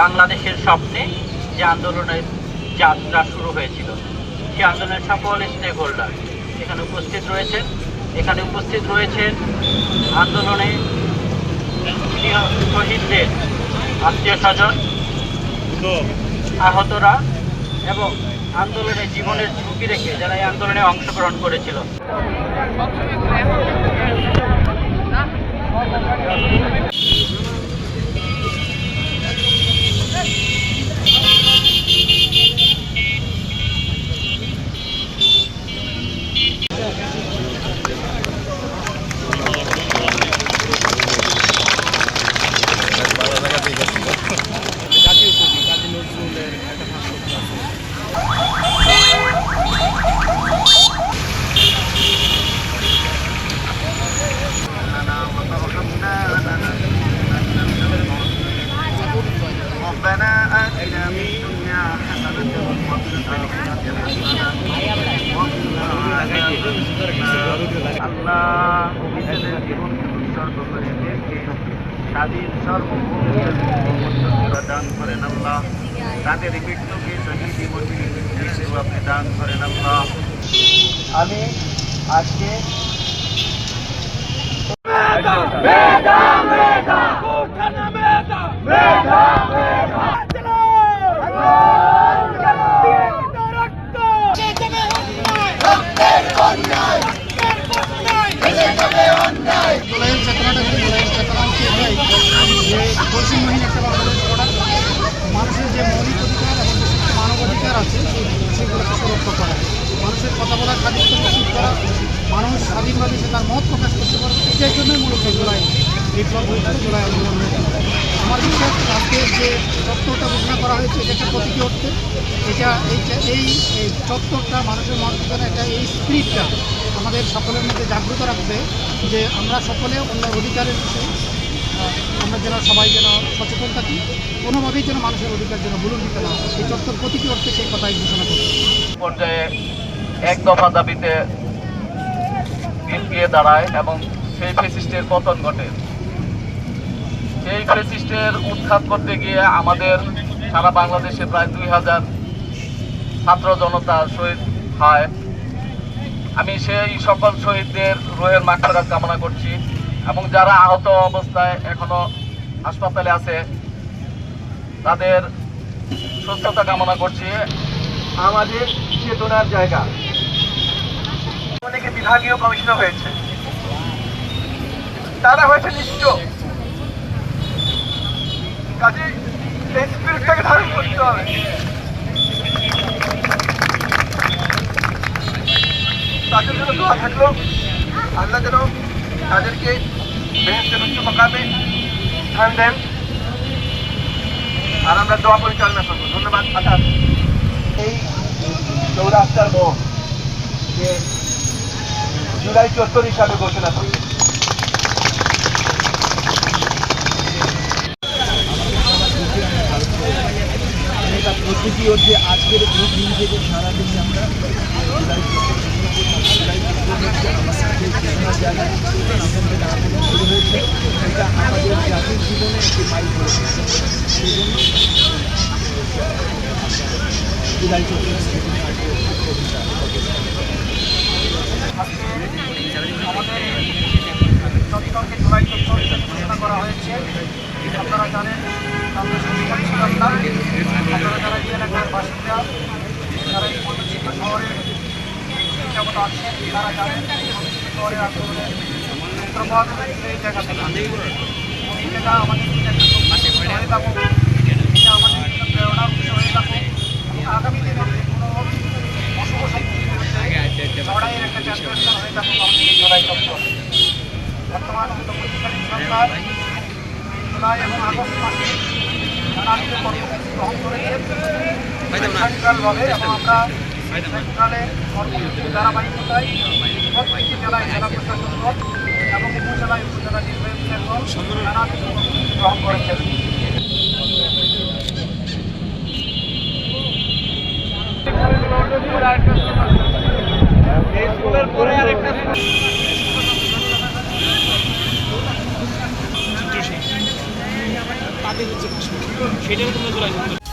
বাংলাদেশের স্বপ্নে যে আন্দোলনের যাত্রা শুরু হয়েছিল, সে আন্দোলনের সকল স্টেক হোল্ডার এখানে উপস্থিত রয়েছেন। এখানে উপস্থিত রয়েছেন আন্দোলনে শহীদদের আত্মীয় স্বজন, আহতরা এবং আন্দোলনে জীবনের ঝুঁকি রেখে যারা এই আন্দোলনে অংশগ্রহণ করেছিল। জাতীয় আল্লাহ অভিষেকের জীবনকে উৎসর্গ করে দেখে স্বাধীন সর্বভৌমের দান করেন আল্লাহ তাদের মৃত্যুকে শহীদ মৃত্যু আপনি দান করেন আমি আজকে প্রলয়ের চেতনাটা কি প্রলয়ের চেতনা হচ্ছে এটাই যে পশ্চিমবঙ্গের একটা বাংলাদেশ গড়া মানুষের যে মৌলিক অধিকার এবং যে সমস্ত মানব অধিকার আছে সেই সেগুলোকে সুরক্ষা করা মানুষের কথা বলার স্বাধীনতা নিশ্চিত করা মানুষ স্বাধীনভাবে সে তার মত প্রকাশ করতে পারবে এটার জন্যই মূলত জুলাই বিপ্লব হয়েছিল জুলাই আন্দোলন হয়েছিল। আমার বিশ্বাস, আজকে যে চত্বরটা ঘোষণা করা হয়েছে, এটা একটা প্রতীকী অর্থে, এটা এই এই চত্বরটা মানুষের মানসিকতা একটা এই স্পিরিটটা আমাদের সকলের মধ্যে জাগ্রত রাখবে যে আমরা সকলে অন্য অধিকারের বিষয়ে আমরা যেন সবাই যেন সচেতন থাকি, কোনোভাবেই যেন মানুষের অধিকার যেন ভুলুণ্ঠিত না এই চত্বর প্রতীকী অর্থে সেই কথাই ঘোষণা করবে পর্যায়ে এক দফা দাবিতে গিয়ে দাঁড়ায় এবং সেই ফেসিস্টের পতন ঘটে। সেই ফেসিস্টের উৎখাত করতে গিয়ে আমাদের সারা বাংলাদেশে প্রায় দুই হাজার ছাত্র জনতা শহীদ হয়। আমি সেই সকল শহীদদের রোহের মাগফিরাত কামনা করছি এবং যারা আহত অবস্থায় এখনও হাসপাতালে আছে, তাদের সুস্থতা কামনা করছি। আমাদের চেতনার জায়গা। অনেকে বিভাগীয় কমিশনার হয়েছে। তারা হয়েছে নিশ্চয় কাজে স্পিরিটটাকে ধারণ করতে হবে। তাদের জন্য দোয়া থাকল। আল্লাহ যেন তাদেরকে উচ্চ মকামে স্থান দেন। আর আমরা দোয়া পরিচালনা করব। ধন্যবাদ। আচ্ছা এই চৌরাস্তার মোড় যে জুলাই চত্বর হিসাবে ঘোষণা হচ্ছে আজকের এই দিন থেকে সারা দেশে আমরা জীবনে আমাদের চট্টগ্রামকে জুলাই চত্বর হিসেবে ঘোষণা করা হয়েছে আপনারা জানেন আমরা সংবিধান ছিলাম না আপনারা যারা এই এলাকার বাসিন্দা যারা এই মধ্যচিত্র শহরে শিক্ষাগত আছেন তারা জানেন শহরের আন্দোলনের সূত্রপাত এই জায়গা থেকে এই জায়গা আমাদের জন্য একটা শক্তি হয়ে থাকুক এটা আমাদের জন্য প্রেরণার উৎস হয়ে থাকুক এবং আগামী দিনে কোনো অশুভ শক্তির বিরুদ্ধে লড়াইয়ের একটা চ্যাম্পিয়ন হয়ে থাকুক আমাদের এই লড়াই চক্র সরকার জুলাই এবং আগস্ট মাসে নানাবিধ গ্রহণ করেছে সেন্ট্রালভাবে এবং আমরা সেন্ট্রালে কর্মসূচি ধারাবাহিকতায় জেলায় জেলা এবং উপজেলায় উপজেলা নির্বাহী নানাবিধ কর্মসূচি গ্রহণ করেছেন। তাদের হচ্ছে